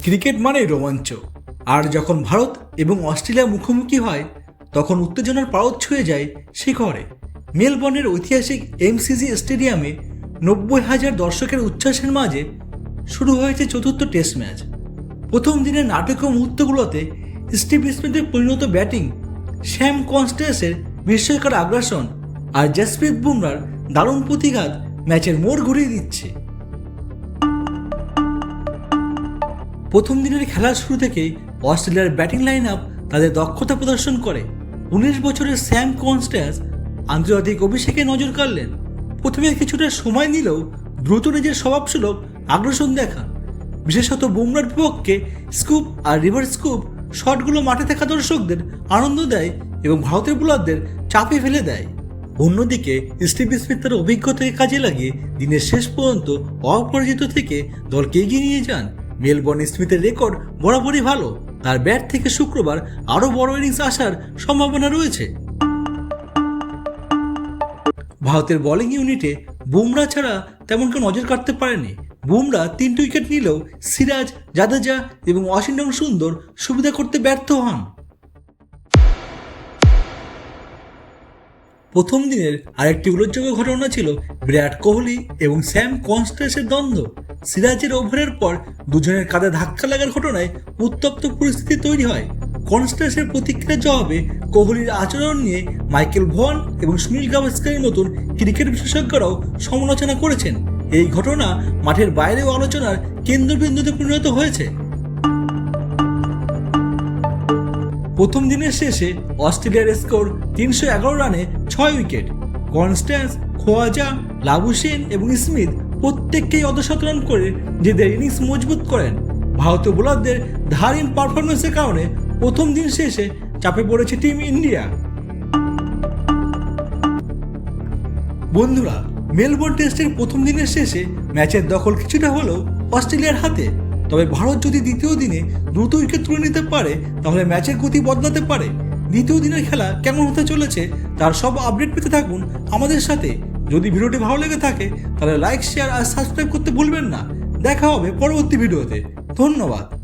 Cricket মানে রোমাঞ্চ। আর যখন ভারত এবং অস্ট্রেলিয়া মুখোমুখি হয়, তখন উত্তেজনার পারদ ছুঁয়ে যায় শিখরে। মেলবর্নের ঐতিহাসিক এমসিজি স্টেডিয়ামে নব্বই হাজার দর্শকের উচ্ছ্বাসের মাঝে শুরু হয়েছে চতুর্থ টেস্ট ম্যাচ। প্রথম দিনের নাটকীয় মুহূর্তগুলোতে স্টিভ স্মিথের পরিণত ব্যাটিং, শ্যাম কনস্টেন্সের বিস্ময়কর আগ্রাসন আর জসপ্রীত বুমরার দারুণ প্রতিঘাত ম্যাচের মোড় ঘুরিয়ে দিচ্ছে। প্রথম দিনের খেলার শুরু থেকেই অস্ট্রেলিয়ার ব্যাটিং লাইন আপ তাদের দক্ষতা প্রদর্শন করে। উনিশ বছরের স্যাম কনস্ট্যান্স আন্তর্জাতিক অভিষেকে নজর কাড়লেন। প্রথমে কিছুটা সময় নিলেও দ্রুত নিজের স্বভাবসুলভ আগ্রাসন দেখান। বিশেষত বুমরার বিপক্ষে স্কুপ আর রিভার স্কুপ শটগুলো মাঠে থাকা দর্শকদের আনন্দ দেয় এবং ভারতের বোলারদের চাপে ফেলে দেয়। অন্যদিকে স্টিভ স্মিথ তার অভিজ্ঞতাকে কাজে লাগিয়ে দিনের শেষ পর্যন্ত অপরাজিত থেকে দলকে এগিয়ে নিয়ে যান। মেলবর্ন স্মিথের রেকর্ড বরাবরই ভালো। তার ব্যাট থেকে শুক্রবার আরও বড় ইনিংস আসার সম্ভাবনা রয়েছে। ভারতের বোলিং ইউনিটে বুমরা ছাড়া তেমন কেউ নজর কাটতে পারেনি। বুমরা তিনটি উইকেট নিলেও সিরাজ, জাদেজা এবং ওয়াশিংটন সুন্দর সুবিধা করতে ব্যর্থ হন। প্রথম দিনের আরেকটি উল্লেখযোগ্য ঘটনা ছিল বিরাট কোহলি এবং স্যাম কনস্টেন্সের দ্বন্দ্ব। সিরাজের ওভারের পর দুজনের কাঁধে ধাক্কা লাগার ঘটনায় উত্তপ্ত পরিস্থিতি তৈরি হয়। কনস্টেন্সের প্রতিক্রিয়ার জবাবে কোহলির আচরণ নিয়ে মাইকেল ভন এবং সুনীল গাভাস্কারের মতন ক্রিকেট বিশেষজ্ঞরাও সমালোচনা করেছেন। এই ঘটনা মাঠের বাইরেও আলোচনার কেন্দ্রবিন্দুতে পরিণত হয়েছে। প্রথম দিনের শেষে অস্ট্রেলিয়ার স্কোর তিনশো এগারো রানে ছয় উইকেট। কনস্ট্যান্স খোয়াজা লাবুসেন এবং স্মিথ প্রত্যেককেই অর্ধশত রান করে নিজেদের ইনিংস মজবুত করেন। ভারতীয় বোলারদের ধারীন পারফরমেন্সের কারণে প্রথম দিন শেষে চাপে পড়েছে টিম ইন্ডিয়া বন্ধুরা মেলবোর্ন টেস্টের প্রথম দিনের শেষে ম্যাচের দখল কিছুটা হলেও অস্ট্রেলিয়ার হাতে। তবে ভারত যদি দ্বিতীয় দিনে দ্রুত উইকেট তুলে নিতে পারে, তাহলে ম্যাচের গতি বদলাতে পারে। দ্বিতীয় দিনের খেলা কেমন হতে চলেছে, তার সব আপডেট পেতে থাকুন আমাদের সাথে। যদি ভিডিওটি ভালো লেগে থাকে, তাহলে লাইক শেয়ার আর সাবস্ক্রাইব করতে ভুলবেন না। দেখা হবে পরবর্তী ভিডিওতে। ধন্যবাদ।